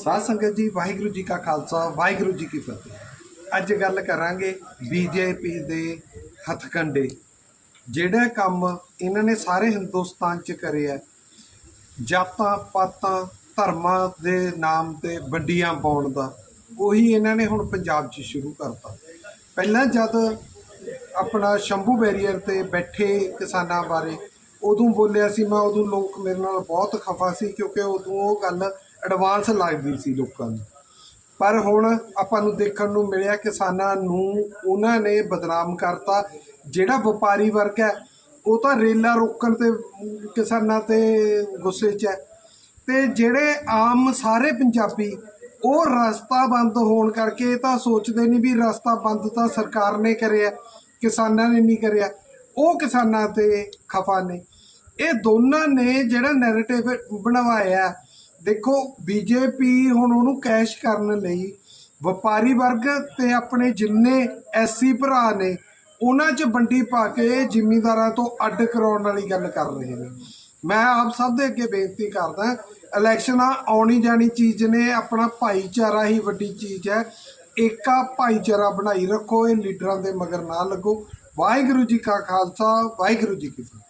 ਸਾਧ ਸੰਗਤ ਜੀ, ਵਾਹਿਗੁਰੂ ਜੀ ਕਾ ਖਾਲਸਾ, ਵਾਹਿਗੁਰੂ ਜੀ ਕੀ ਫਤਿਹ। ਅੱਜ ਗੱਲ ਕਰਾਂਗੇ ਬੀਜੇਪੀ ਦੇ ਹੱਥਕੰਡੇ। ਜਿਹੜਾ ਕੰਮ ਇਹਨਾਂ ਨੇ ਸਾਰੇ ਹਿੰਦੁਸਤਾਨ 'ਚ ਕਰਿਆ, ਜਾਤਾਂ, ਪਾਤਾਂ, ਧਰਮਾਂ ਦੇ ਨਾਮ ਤੇ ਵੰਡੀਆਂ ਪਾਉਣ ਦਾ, ਉਹੀ ਇਹਨਾਂ ਨੇ ਹੁਣ ਪੰਜਾਬ 'ਚ ਸ਼ੁਰੂ ਕਰਤਾ। ਪਹਿਲਾਂ ਜਦ ਆਪਣਾ ਸ਼ੰਭੂ ਬੈਰੀਅਰ ਤੇ ਬੈਠੇ ਕਿਸਾਨਾਂ ਬਾਰੇ, ਉਦੋਂ ਬੋਲਿਆ ਸੀ, ਮੈਂ ਉਦੋਂ ਲੋਕ ਮੇਰੇ ਨਾਲ ਬਹੁਤ ਖਫਾ ਸੀ, ਕਿਉਂਕਿ ਉਦੋਂ ਉਹ ਗੱਲ ਐਡਵਾਂਸ ਲੱਗਦੀ ਸੀ ਲੋਕਾਂ ਨੂੰ ਪਰ ਹੁਣ ਆਪਾਂ ਨੂੰ ਦੇਖਣ ਨੂੰ ਮਿਲਿਆ ਕਿਸਾਨਾਂ ਨੂੰ, ਉਹਨਾਂ ਨੇ ਬਦਨਾਮ ਕਰਤਾ। ਜਿਹੜਾ ਵਪਾਰੀ ਵਰਗ ਹੈ, ਉਹ ਤਾਂ ਰੇਲਾਂ ਰੋਕਣ ਤੇ, ਕਿਸਾਨਾਂ ਤੇ ਗੁੱਸੇ 'ਚ ਹੈ। ਤੇ ਜਿਹੜੇ ਆਮ ਸਾਰੇ ਪੰਜਾਬੀ, ਉਹ ਰਸਤਾ ਬੰਦ ਹੋਣ ਕਰਕੇ ਇਹ ਤਾਂ ਸੋਚਦੇ ਨਹੀਂ ਵੀ ਰਸਤਾ ਬੰਦ ਤਾਂ ਸਰਕਾਰ ਨੇ ਕਰਿਆ, ਕਿਸਾਨਾਂ ਨੇ ਨਹੀਂ ਕਰਿਆ। ਉਹ ਕਿਸਾਨਾਂ ਤੇ ਖਫਾ ਨੇ। ਇਹ ਦੋਨਾਂ ਨੇ ਜਿਹੜਾ ਨੈਰੇਟਿਵ ਬਣਵਾਇਆ ਦੇਖੋ ਬੀਜੇਪੀ ਹੁਣ ਉਹਨੂੰ ਕੈਸ਼ ਕਰਨ ਲਈ ਵਪਾਰੀ ਵਰਗ ਤੇ ਆਪਣੇ ਜਿੰਨੇ ਐਸਸੀ ਭਰਾ ਨੇ, ਉਹਨਾਂ 'ਚ ਵੰਡੀ ਪਾ ਕੇ ਜ਼ਿਮੀਂਦਾਰਾਂ ਤੋਂ ਅੱਡ ਕਰਾਉਣ ਵਾਲੀ ਗੱਲ ਕਰ ਰਹੇ ਨੇ। ਮੈਂ ਆਪ ਸਭ ਦੇ ਅੱਗੇ ਬੇਨਤੀ ਕਰਦਾ, ਇਲੈਕਸ਼ਨਾਂ ਆਉਣੀ ਜਾਣੀ ਚੀਜ਼ ਨੇ, ਆਪਣਾ ਭਾਈਚਾਰਾ ਹੀ ਵੱਡੀ ਚੀਜ਼ ਹੈ। ਏਕਾ ਭਾਈਚਾਰਾ ਬਣਾਈ ਰੱਖੋ, ਇਹ ਲੀਡਰਾਂ ਦੇ ਮਗਰ ਨਾ ਲੱਗੋ। ਵਾਹਿਗੁਰੂ ਜੀ ਕਾ ਖਾਲਸਾ, ਵਾਹਿਗੁਰੂ ਜੀ ਕੀ ਫਤਿਹ।